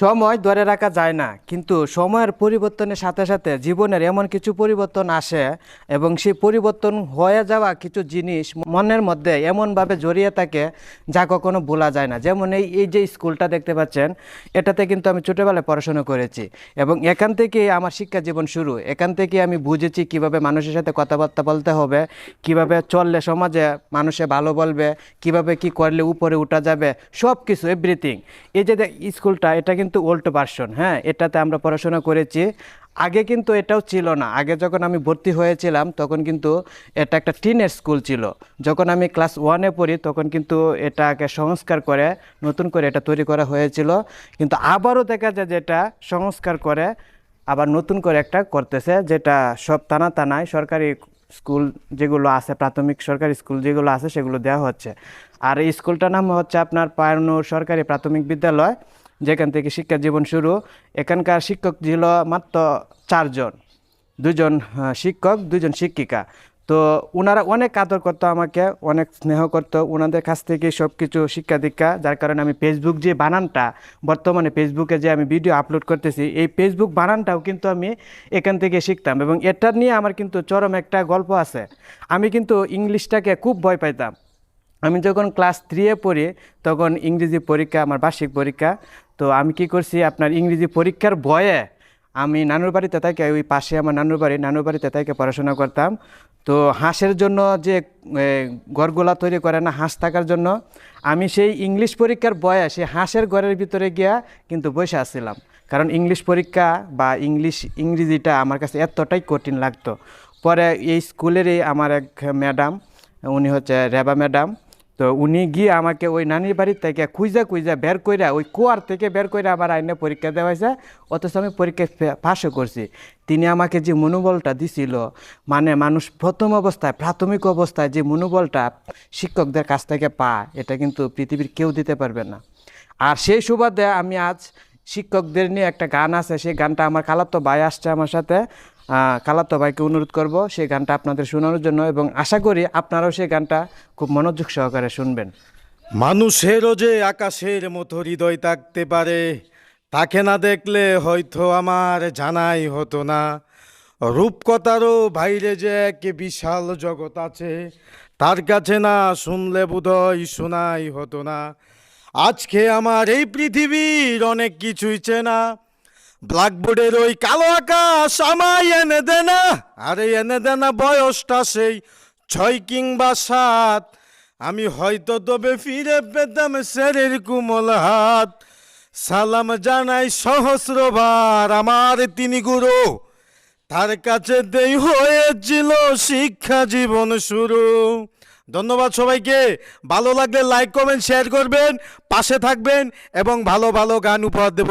সময় ধরে রাখা যায় না, কিন্তু সময়ের পরিবর্তনের সাথে সাথে জীবনের এমন কিছু পরিবর্তন আসে এবং সেই পরিবর্তন হয়ে যাওয়া কিছু জিনিস মনের মধ্যে এমনভাবে জড়িয়ে থাকে যা কখনো ভোলা যায় না। যেমন এই এই যে স্কুলটা দেখতে পাচ্ছেন, এটাতে কিন্তু আমি ছোটোবেলায় পড়াশোনা করেছি এবং এখান থেকেই আমার শিক্ষা জীবন শুরু। এখান থেকে আমি বুঝেছি কীভাবে মানুষের সাথে কথাবার্তা বলতে হবে, কীভাবে চললে সমাজে মানুষে ভালো বলবে, কীভাবে কি করলে উপরে উঠা যাবে সব কিছু এভরিথিং এই যে স্কুলটা, এটা কিন্তু ওল্ড ভার্সন হ্যাঁ? এটাতে আমরা পড়াশোনা করেছি। আগে কিন্তু এটাও ছিল না। আগে যখন আমি ভর্তি হয়েছিলাম, তখন কিন্তু এটা একটা টিনের স্কুল ছিল। যখন আমি ক্লাস ওয়ানে পড়ি, তখন কিন্তু এটাকে সংস্কার করে, নতুন করে এটা তৈরি করা হয়েছিল। কিন্তু আবারও দেখা যায় যেটা সংস্কার করে, আবার নতুন করে একটা করতেছে, যেটা সব থানা থানায় সরকারি স্কুল যেগুলো আছে, প্রাথমিক সরকারি স্কুল যেগুলো আছে, সেগুলো দেওয়া হচ্ছে। আর এই স্কুলটার নাম হচ্ছে আপনার পায়নুর সরকারি প্রাথমিক বিদ্যালয়। যেখান থেকে শিক্ষা জীবন শুরু। এখানকার শিক্ষক ছিল মাত্র চারজন। দুজন শিক্ষক, দুজন শিক্ষিকা। তো ওনারা অনেক আদর করতো আমাকে, অনেক স্নেহ করতো। ওনাদের কাছ থেকে সব কিছু শিক্ষা দীক্ষা, যার কারণে আমি ফেসবুক যে বানানটা, বর্তমানে ফেসবুকে যে আমি ভিডিও আপলোড করতেছি, এই ফেসবুক বানানটাও কিন্তু আমি এখান থেকে শিখতাম এবং এটা নিয়ে আমার কিন্তু চরম একটা গল্প আছে। আমি কিন্তু ইংলিশটাকে খুব ভয় পাইতাম। আমি যখন ক্লাস থ্রিয়ে পড়ি, তখন ইংরেজি পরীক্ষা, আমার বার্ষিক পরীক্ষা। তো আমি কি করছি, আপনার ইংরেজি পরীক্ষার ভয়ে আমি নানুর বাড়িতে থেকে, ওই পাশে আমার নানুর বাড়ি, নানুর বাড়িতে থেকে পড়াশোনা করতাম। তো হাঁসের জন্য যে ঘরগুলা তৈরি করে না, হাঁস থাকার জন্য, আমি সেই ইংলিশ পরীক্ষার বয়ে সেই হাঁসের ঘরের ভিতরে গিয়া কিন্তু বসে আসছিলাম কারণ ইংলিশ পরীক্ষা বা ইংলিশ, ইংরেজিটা আমার কাছে এতটাই কঠিন লাগতো। পরে এই স্কুলেরই আমার এক ম্যাডাম, উনি হচ্ছে রেবা ম্যাডাম তো উনি গিয়ে আমাকে ওই নানির বাড়ির থেকে খুঁজা খুঁজা বের কইরা ওই কুয়ার থেকে বের করে আমার আইনে পরীক্ষা দেওয়া হয়েছে। অথচ আমি পরীক্ষায় পাশও করছি। তিনি আমাকে যে মনোবলটা দিছিল মানে মানুষ প্রথম অবস্থায়, প্রাথমিক অবস্থায় যে মনোবলটা শিক্ষকদের কাছ থেকে পায়, এটা কিন্তু পৃথিবীর কেউ দিতে পারবে না। আর সেই সুবাদে আমি আজ শিক্ষকদের নিয়ে একটা গান আছে, সেই গানটা আমার খালাতো ভাই আসছে আমার সাথে। খালাতো ভাইকে অনুরোধ করব সেই গানটা আপনাদের শোনানোর জন্য এবং আশা করি আপনারাও সেই গানটা খুব মনোযোগ সহকারে শুনবেন। মানুষেরও যে আকাশের মতো হৃদয় থাকতে পারে, তাকে না দেখলে হয়তো আমার জানাই হতো না। রূপকথারও বাইরে যে এক বিশাল জগৎ আছে, তার কাছে না শুনলে বোধহয় শোনাই হতো না। আজকে আমার এই পৃথিবীর অনেক কিছুই চেনা ব্ল্যাকবোর্ডের ওই কালো আকাশ আমায় এনে দে না। আরে, এনে দে না, বয়সটা সেই ছয় কিংবা সাত। আমি হয়তো তবে ফিরে পেতাম সেরের কুমল হাত। সালাম জানাই সহস্রবার আমার তিনি গুরু। তার কাছে দেই হয়েছিল শিক্ষা জীবন শুরু। ধন্যবাদ সবাইকে। ভালো লাগলে লাইক, কমেন্ট, শেয়ার করবেন, পাশে থাকবেন এবং ভালো ভালো গান উপহার দেব।